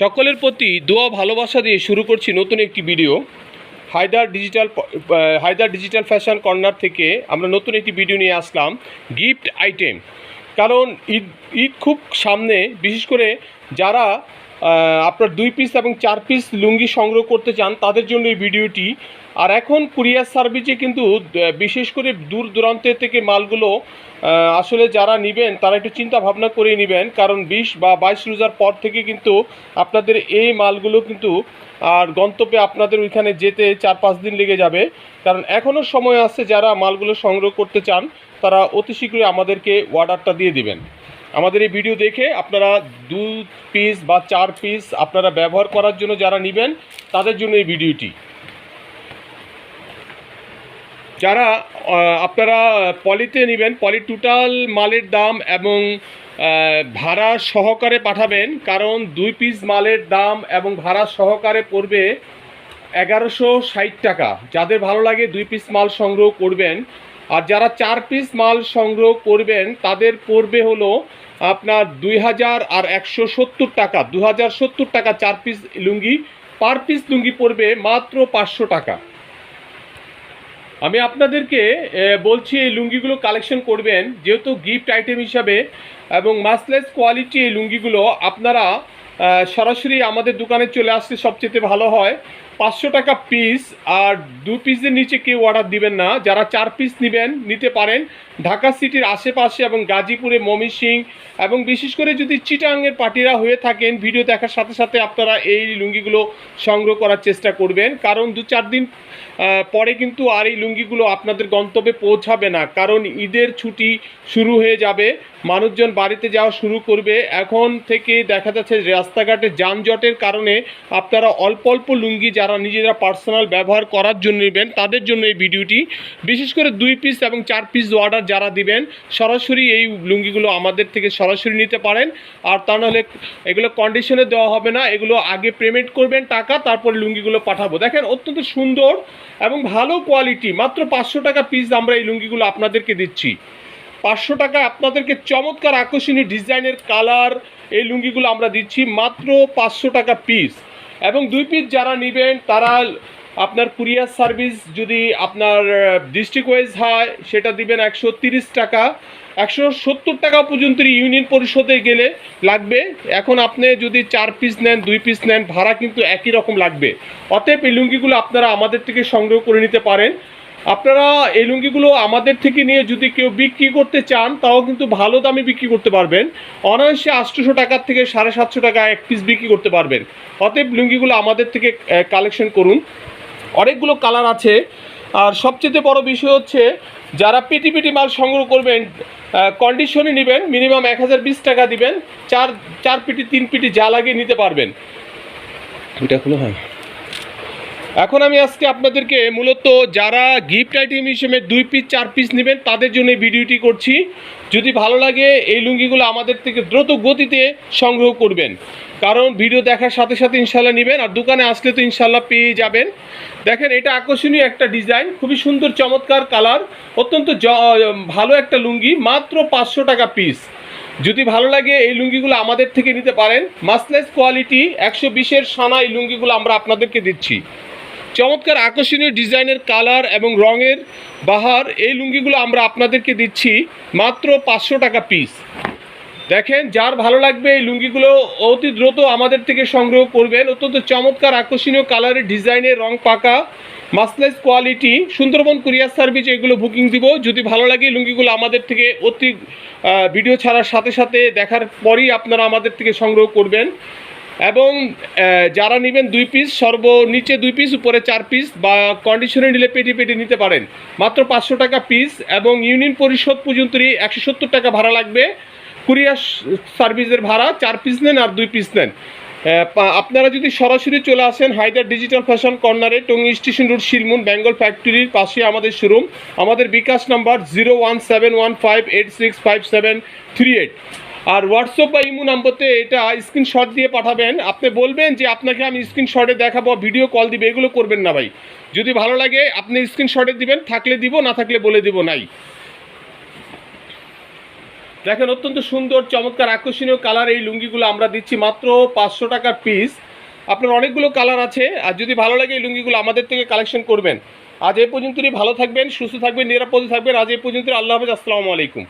সকলের প্রতি দোয়া, ভালোবাসা দিয়ে শুরু করছি নতুন একটি video Haidar digital Haidar digital fashion corner থেকে আমরা নতুন একটি ভিডিও নিয়ে আসলাম গিফট আইটেম কারণ ঈদ ঈদ খুব সামনে, বিশেষ করে যারা আপনার দুই পিস এবং চার পিস লুঙ্গি সংগ্রহ করতে চান, তাদের জন্য এই ভিডিওটি আর এখন কুরিয়ার সার্ভিসে কিন্তু বিশেষ করে দূর দূরান্তের থেকে মালগুলো আসলে যারা নেবেন, তারা একটু চিন্তা ভাবনা করে নেবেন। কারণ বিশ বা বাইশ রোজার পর থেকে কিন্তু আপনাদের এই মালগুলো কিন্তু, আর গন্তব্যে আপনাদের ওইখানে যেতে চার পাঁচ দিন লেগে যাবে। কারণ এখনও সময় আছে যারা মালগুলো সংগ্রহ করতে চান, তারা অতি শীঘ্রই আমাদেরকে অর্ডারটা দিয়ে দিবেন। আমাদের এই ভিডিও দেখে আপনারা দু পিস বা চার পিস আপনারা ব্যবহার করার জন্য যারা নেবেন, তাদের জন্য এই ভিডিওটি। যারা আপনারা পলিতে নেবেন, পলি টোটাল মালের দাম এবং ভাড়া সহকারে পাঠাবেন, কারণ দুই পিস মালের দাম এবং ভাড়া সহকারে পড়বে এগারোশো ষাট টাকা। যাদের ভালো লাগে দুই পিস মাল সংগ্রহ করবেন, আর যারা চার পিস মাল সংগ্রহ করবেন, তাদের পড়বে হলো আপনার দুই হাজার আর একশো সত্তর টাকা। দু হাজার সত্তর টাকা চার পিস লুঙ্গি, পার পিস লুঙ্গি পড়বে মাত্র পাঁচশো টাকা। আমি আপনাদেরকে বলছি এই লুঙ্গিগুলো কালেকশন করবেন। যেহেতু গিফট আইটেম হিসাবে এবং মাসলেস কোয়ালিটি এই লুঙ্গিগুলো আপনারা সরাসরি আমাদের দোকানে চলে আসলে সবচেয়ে ভালো হয়। পাঁচশো টাকা পিস আর দু পিসের নিচে কেউ অর্ডার দিবেন না। যারা চার পিস নেবেন, নিতে পারেন। ঢাকা সিটির আশেপাশে এবং গাজীপুরে ময়মনসিং এবং বিশেষ করে যদি চিটাঙ্গের পার্টিরা হয়ে থাকেন, ভিডিও দেখার সাথে সাথে আপনারা এই লুঙ্গিগুলো সংগ্রহ করার চেষ্টা করবেন। কারণ দু চার দিন পরে কিন্তু আর এই লুঙ্গিগুলো আপনাদের গন্তব্যে পৌঁছাবে না। কারণ ঈদের ছুটি শুরু হয়ে যাবে। মানুষজন বাড়িতে যাওয়া শুরু করবে। এখন থেকে দেখা যাচ্ছে রাস্তাঘাটে যানজটের কারণে আপনারা অল্প অল্প লুঙ্গি যারা নিজেরা পার্সোনাল ব্যবহার করার জন্য নেবেন, তাদের জন্য এই ভিডিওটি। বিশেষ করে দুই পিস এবং চার পিস অর্ডার যারা দিবেন, সরাসরি এই লুঙ্গিগুলো আমাদের থেকে সরাসরি নিতে পারেন। আর তা নাহলে এগুলো কন্ডিশনে দেওয়া হবে না, এগুলো আগে পেমেন্ট করবেন টাকা, তারপর লুঙ্গিগুলো পাঠাবো। দেখেন, অত্যন্ত সুন্দর এবং ভালো কোয়ালিটি মাত্র পাঁচশো টাকা পিস আমরা এই লুঙ্গিগুলো আপনাদেরকে দিচ্ছি। পাঁচশো টাকা আপনাদেরকে চমৎকার আকর্ষণীয় ডিজাইনের কালার এই লুঙ্গিগুলো আমরা দিচ্ছি, মাত্র পাঁচশো টাকা পিস এবং দুই পিস যারা নেবেন, তারা আপনার কুরিয়ার সার্ভিস যদি আপনার ডিস্ট্রিক্ট ওয়াইজ হয়, সেটা দিবেন একশো তিরিশ টাকা। একশো সত্তর টাকা পর্যন্ত ইউনিয়ন পরিষদে গেলে লাগবে। এখন আপনি যদি চার পিস নেন, দুই পিস নেন, ভাড়া কিন্তু একই রকম লাগবে। অতএব এই লুঙ্গিগুলো আপনারা আমাদের থেকে সংগ্রহ করে নিতে পারেন। আপনারা এই লুঙ্গিগুলো আমাদের থেকে নিয়ে যদি কেউ বিক্রি করতে চান, তাও কিন্তু ভালো দামে বিক্রি করতে পারবেন। অনায়াসে আটশোশো টাকার থেকে সাড়ে সাতশো টাকা এক পিস বিক্রি করতে পারবেন। অতএব লুঙ্গিগুলো আমাদের থেকে কালেকশন করুন। অনেকগুলো কালার আছে। আর সবচেয়ে বড় বিষয় হচ্ছে, যারা পেটি পেটি মাল সংগ্রহ করবেন কন্ডিশনে নেবেন মিনিমাম এক হাজার বিশ টাকা দিবেন, চার চার পিটি, তিন পিটি যা লাগিয়ে নিতে পারবেন। এটা হলো হ্যাঁ এখন আমি আজকে আপনাদেরকে মূলত যারা গিফট আইটেম হিসেবে দুই পিস চার পিস নেবেন, তাদের জন্য ভিডিওটি করছি। যদি ভালো লাগে, এই লুঙ্গিগুলো আমাদের থেকে দ্রুত গতিতে সংগ্রহ করবেন। কারণ ভিডিও দেখার সাথে সাথে ইনশাল্লাহ নেবেন, আর দোকানে আসলে তো ইনশাল্লাহ পেয়ে যাবেন। দেখেন, এটা আকর্ষণীয় একটা ডিজাইন, খুবই সুন্দর, চমৎকার কালার, অত্যন্ত ভালো একটা লুঙ্গি, মাত্র পাঁচশো টাকা পিস যদি ভালো লাগে, এই লুঙ্গিগুলো আমাদের থেকে নিতে পারেন। মাসলেস কোয়ালিটি, একশো বিশের সানা এই লুঙ্গিগুলো আমরা আপনাদেরকে দিচ্ছি। চমৎকার আকর্ষণীয় ডিজাইনের কালার এবং রঙের বাহার, এই লুঙ্গিগুলো আমরা আপনাদেরকে দিচ্ছি মাত্র পাঁচশো টাকা পিস দেখেন, যার ভালো লাগবে এই লুঙ্গিগুলো অতি দ্রুত আমাদের থেকে সংগ্রহ করবেন। অত্যন্ত চমৎকার আকর্ষণীয় কালারের ডিজাইনের রং পাকা, মাসলেস কোয়ালিটি, সুন্দরবন কুরিয়ার সার্ভিস, এগুলো বুকিং দিব। যদি ভালো লাগে লুঙ্গিগুলো আমাদের থেকে অতি ভিডিও ছাড়ার সাথে সাথে দেখার পরই আপনারা আমাদের থেকে সংগ্রহ করবেন। এবং যারা নেবেন দুই পিস সর্বনিচে দুই পিস উপরে চার পিস বা কন্ডিশনে নিলে পেটি পেটি নিতে পারেন। মাত্র পাঁচশো টাকা পিস এবং ইউনিয়ন পরিষদ পর্যন্তই একশো সত্তর টাকা ভাড়া লাগবে। কুরিয়ার সার্ভিসের ভাড়া, চার পিস নেন আর দুই পিস নেন। আপনারা যদি সরাসরি চলে আসেন হায়দার ডিজিটাল ফ্যাশন কর্নারে টঙ্গী স্টেশন রোড শিলমুন বেঙ্গল ফ্যাক্টরির পাশে আমাদের শোরুম আমাদের bKash number zero one seven one five eight six five seven three eight আর হোয়াটসঅ্যাপ বা ইমো নাম্বারতে এটা স্ক্রিনশট দিয়ে পাঠাবেন। আপনি বলবেন যে, আপনাকে আমি স্ক্রিনশটে দেখাবো ভিডিও কল দিবে। এগুলো করবেন না ভাই। যদি ভালো লাগে, আপনি স্ক্রিনশটে দিবেন, থাকলে দিব, না থাকলে বলে দিব নাই। দেখেন, অত্যন্ত সুন্দর, চমৎকার, আকর্ষণীয় কালার এই লুঙ্গিগুলো আমরা দিচ্ছি মাত্র পাঁচশো টাকার পিস আপনার অনেকগুলো কালার আছে, আর যদি ভালো লাগে এই লুঙ্গিগুলো আমাদের থেকে কালেকশন করবেন। আজ এই পর্যন্তই ভালো থাকবেন, সুস্থ থাকবেন, নিরাপদে থাকবেন। আজ এই পর্যন্ত আল্লাহ হাফেজ, আসসালামু আলাইকুম।